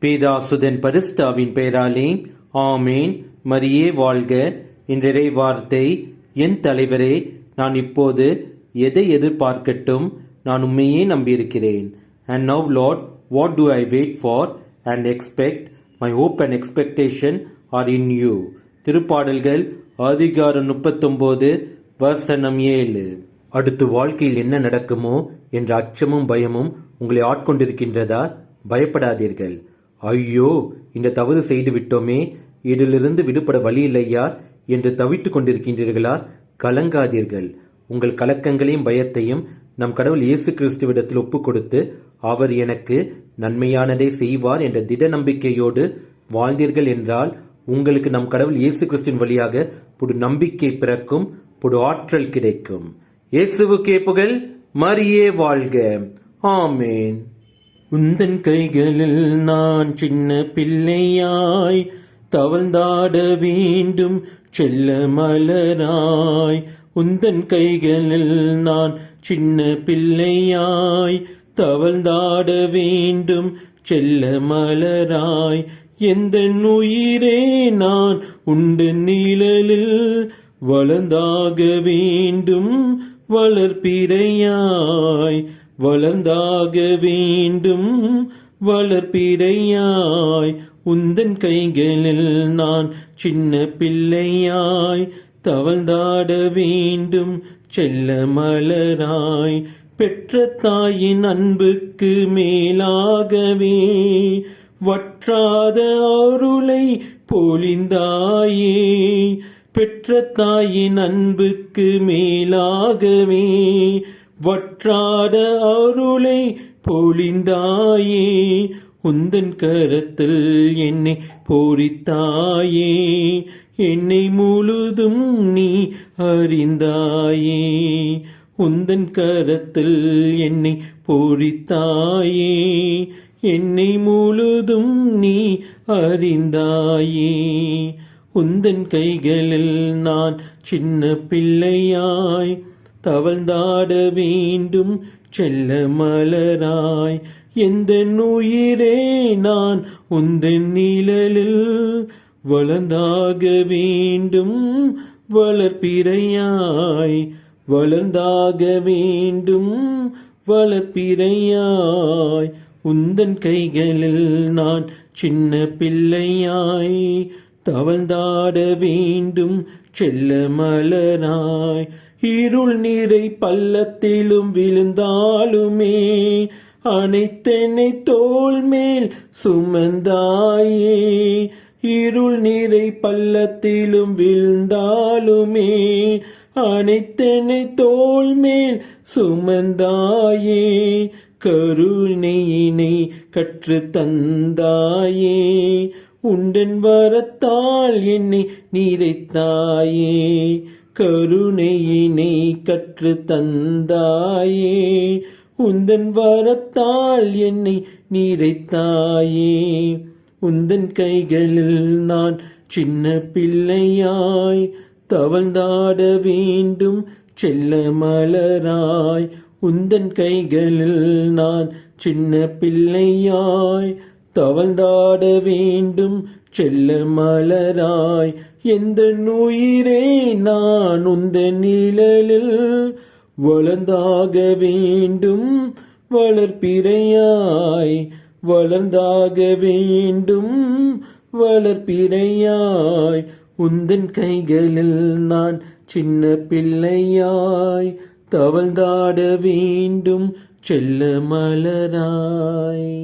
பேதாசுதன் பரிஸ்தாவின் பெயராலே ஆமேன். மரியே வாழ்க. என்றே வார்த்தை என் தலைவரே நான் இப்போது எதை எதிர்பார்க்கட்டும் நான் உண்மையே நம்பியிருக்கிறேன். And now Lord what do I wait for and expect my hope and expectation are in you திருப்பாடல்கள் அதிகாரம் முப்பத்தொம்போது வசனம் ஏழு. அடுத்து வாழ்க்கையில் என்ன நடக்குமோ என்ற அச்சமும் பயமும் உங்களை ஆட்கொண்டிருக்கின்றதா? பயப்படாதீர்கள். ஐயோ இந்த தவறு செய்து விட்டோமே இதிலிருந்து விடுபட வழி இல்லையா என்று தவித்துக் கொண்டிருக்கின்றீர்களா? கலங்காதீர்கள். உங்கள் கலக்கங்களையும் பயத்தையும் நம் கடவுள் இயேசு கிறிஸ்துவிடத்தில் ஒப்புக் கொடுத்து அவர் எனக்கு நன்மையானதை செய்வார் என்ற திட நம்பிக்கையோடு வாழ்ந்தீர்கள் என்றால் உங்களுக்கு நம் கடவுள் இயேசு கிறிஸ்துவின் வழியாக புது நம்பிக்கை பிறக்கும் புது ஆற்றல் கிடைக்கும். இயேசுவுக்கே புகழ் மரியே வாழ்க. ஆமேன். உந்தன் கைகளில் நான் சின்ன பிள்ளையாய் தவழ்ந்தாட வேண்டும் செல்ல மலராய். உந்தன் கைகளில் நான் சின்ன பிள்ளையாய் தவழ்ந்தாட வேண்டும் செல்ல மலராய். எந்த உயிரே நான் உண்டு நீழலில் வளர்ந்தாக வேண்டும் வளர்ப்பிறையாய். வளர்ந்தாக வேண்டும். வளர்ப்பிறையாய் உந்தன் கைகளில் நான் சின்ன பிள்ளையாய் தவழ்ந்தாட வேண்டும். செல்ல மலராய் பெற்ற தாயின் அன்புக்கு மேலாகவே வற்றாத அருளை பொழிந்தாயே பெற்ற தாயின் அன்புக்கு மேலாகவே வற்றாத அருளை பொழிந்தாயே உந்தன் கரத்தில் என்னை பொறித்தாயே என்னை முழுதும் நீ அறிந்தாயே உந்தன் கரத்தில் என்னை பொறித்தாயே என்னை முழுதும் நீ அறிந்தாயே. உந்தன் கைகளில் நான் சின்ன பிள்ளையாய் தவழ்ந்தாட வேண்டும் செல்ல மலராய். எந்த உயிரே நான் உந்தன் நிழலில் வளர்ந்தாக வேண்டும். வளர்ப்பிறையாய் வளர்ந்தாக வேண்டும். வளர்ப்பிறையாய் உந்தன் கைகளில் நான் சின்ன பிள்ளையாய். தவழ்ந்தாட வேண்டும் செல்ல மலராய். இருள் நீரை பள்ளத்திலும் விழுந்தாலுமே அனைத்தென்னை தோல் மேல் சுமந்தாயே. இருள் நீரை பள்ளத்திலும் விழுந்தாலுமே அனைத்தென்னை தோல் மேல் சுமந்தாயே. கருணையினை கற்று தந்தாயே உண்டன் வரத்தால் என்னை நீரைத்தாயே கருணையினை கற்று தந்தாயே. உந்தன் வரத்தால் என்னை நிறைத்தாயே. உந்தன் கைகளில் நான் சின்ன பிள்ளையாய். தவழ்ந்தாட வேண்டும் செல்ல மலராய். உந்தன் கைகளில் நான் சின்ன பிள்ளையாய். தவழ்ந்தாட வேண்டும் செல்ல மலராய். எந்த நுயிரே நான் உந்த நிழலில் வளர்ந்தாக வேண்டும் வளர்ப்பிறையாய். வளர்ந்தாக வேண்டும் வளர்ப்பிறையாய். உந்தன் கைகளில் நான் சின்ன பிள்ளையாய். தவழ்ந்தாட வேண்டும் செல்ல மலராய்.